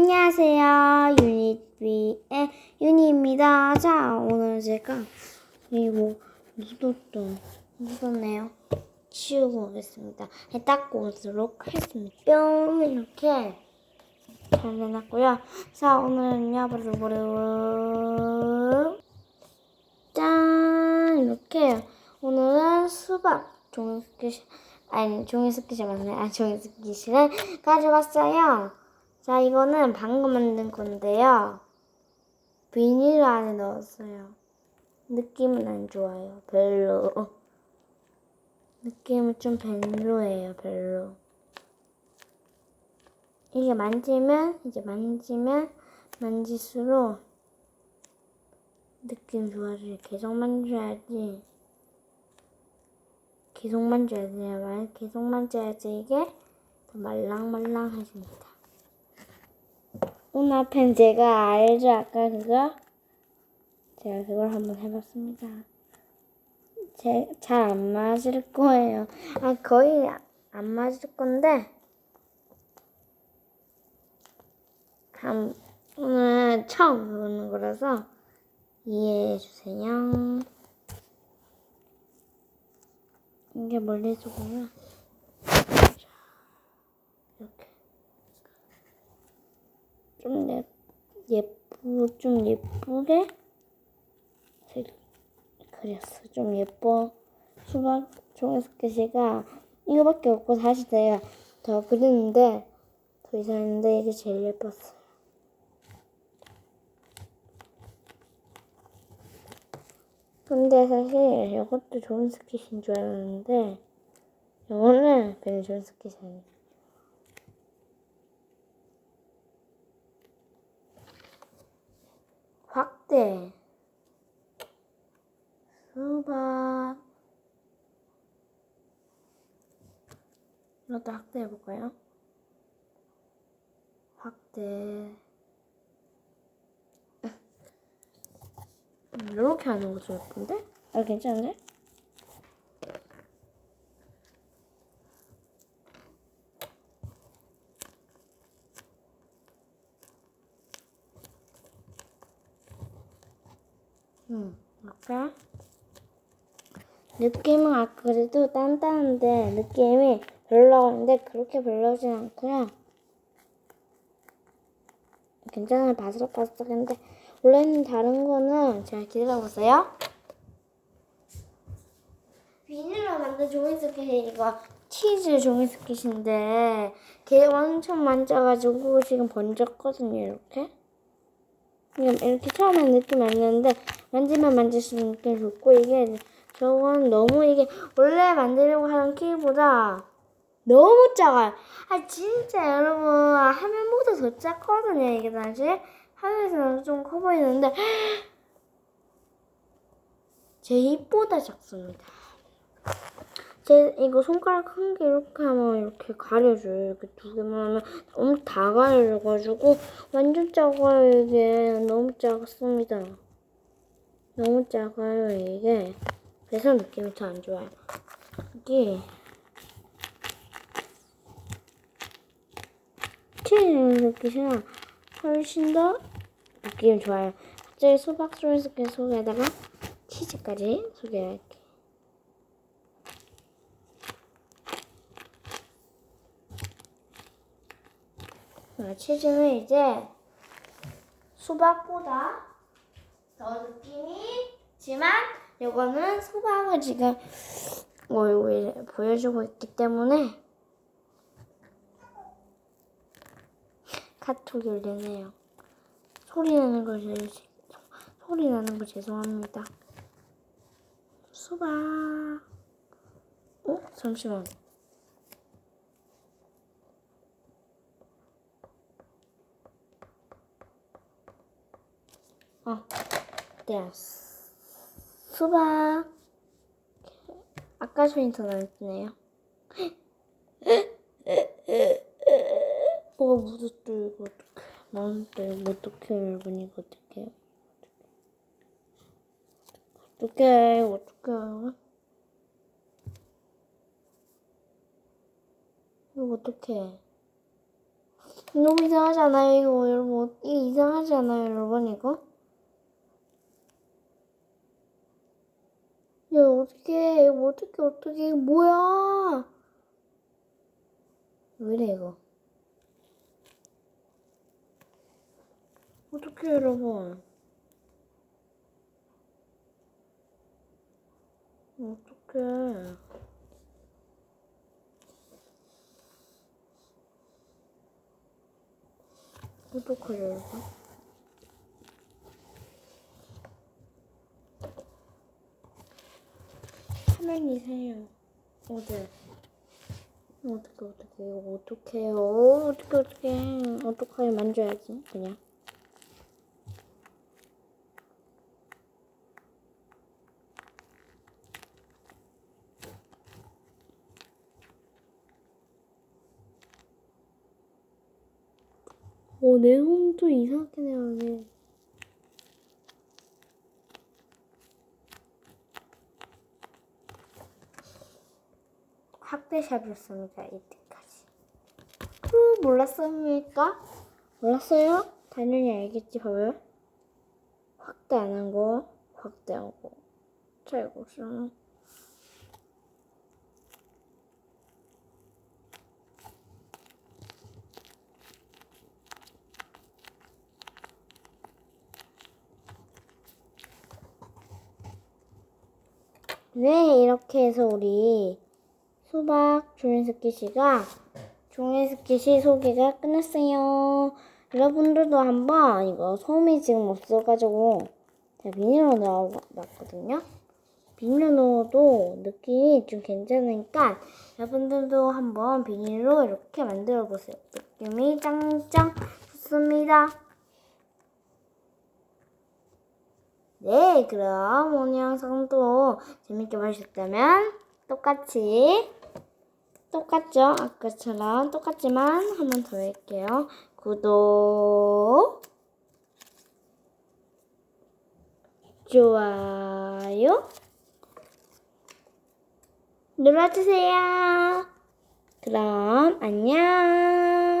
안녕하세요. 유닛비의 유니입니다. 자, 오늘 제가 이거 묻었던 묻었네요. 치우고 오겠습니다. 네, 닦고 오도록 하겠습니다. 뿅 이렇게 잘 해놨고요. 자, 오늘은요, 바로바로 짠 이렇게 오늘은 수박 종이쓰기 시 아니 종이쓰기 시 맞네. 아 종이쓰기 시를 가져왔어요. 자, 이거는 방금 만든 건데요. 비닐 안에 넣었어요. 느낌은 안 좋아요. 별로. 느낌은 좀 별로예요. 별로. 이게 만지면, 이제 만지면, 만질수록 느낌 좋아져요. 계속 만져야지. 계속 만져야 돼요. 말 계속 만져야지 이게 더 말랑말랑해집니다. 펜 제가 알죠? 아까 그거? 제가 그걸 한번 해봤습니다. 잘안 맞을 거예요. 아, 거의 안 맞을 건데, 한, 오늘 처음 보는 거라서 이해해 주세요. 이게 멀리서고요. 이렇게. 좀 예, 예쁘, 좀 예쁘게 색 그렸어. 좀 예뻐. 수박 종이스케치가 이거밖에 없고 사실 내가 더 그렸는데 더 이상했는데 이게 제일 예뻤어. 근데 사실 이것도 좋은 스케치인 줄 알았는데 이거는 별로 좋은 스케치 아니야. 확대 수박 이것도 확대 해 볼까요? 확대 이렇게 하는 것도 예쁜데? 아 괜찮은데? 음, 이렇게 느낌은 아까 그래도 단단한데 느낌이 별로인데 그렇게 별로진 않고요. 괜찮아요. 바스락바스락한데 원래는 다른 거는 잘 기다려보세요. 비닐로 만든 종이스켓이 이거 치즈 종이스켓인데 걔 엄청 만져가지고 지금 번졌거든요. 이렇게. 이렇게 처음에 느낌이 안 나는데 만지면 만질수록 느낌이 좋고 이게 저건 너무 이게 원래 만들려고 하는 키보다 너무 작아요. 아 진짜 여러분 화면보다 더 작거든요 이게 사실 화면에서는 좀 커 보이는데 제 입보다 작습니다. 제 이거 손가락 한 개 이렇게 하면 이렇게 가려줘요. 이렇게 두 개만 하면 너무 다 가려져가지고 완전 작아요 이게 너무 작습니다. 너무 작아요 이게 그래서 느낌이 더 안 좋아요. 이게 치즈 느끼시나 훨씬 더 느낌 좋아요. 갑자기 수박 소리스케 속에다가 치즈까지 소개할게요. 치즈는 이제 수박보다 더 느낌이 지만 이거는 수박을 지금 얼굴에 보여주고 있기 때문에 카톡이 울리네요. 소리 나는 걸 제일 소리 나는 거 죄송합니다. 수박. 어? 잠시만. 어, 됐어. 수박. 아까 소리 더 나네요. 뭐가 묻었어 이거 어떡해. 나한테 이거 어떡해 여러분 이거 어떡해. 어떡해 이거 어떡해. 이거 어떡해. 너무 이상하지 않아요, 이거, 여러분? 이게 이상하지 않아요, 여러분, 이거? 야, 어떡해, 어떡해. 이거 뭐야? 왜 이래, 이거? 어떡해, 여러분. 어떡해. 어떡하죠, 여러분? 화면 이상해요. 어제. 어떡해, 어떡해. 이거 어떡해요. 어떡해, 어떡해. 어떡해. 만져야지, 그냥. 어, 내 손도 이상하게 내요, 확대샵이었습니다, 이때까지. 후, 몰랐습니까? 몰랐어요? 당연히 알겠지, 봐봐요. 확대 안 한 거, 확대한 거. 자, 이것은. 네, 이렇게 해서 우리 수박 종이스킷이가 종이스킷이 소개가 끝났어요. 여러분들도 한번 이거 솜이 지금 없어가지고 제가 비닐로 넣어놨거든요. 비닐로 넣어도 느낌이 좀 괜찮으니까 여러분들도 한번 비닐로 이렇게 만들어 보세요. 느낌이 짱짱 좋습니다. 네, 그럼 오늘 영상도 재밌게 보셨다면 똑같이 똑같죠? 아까처럼 똑같지만 한 번 더 할게요. 구독, 좋아요 눌러주세요. 그럼 안녕.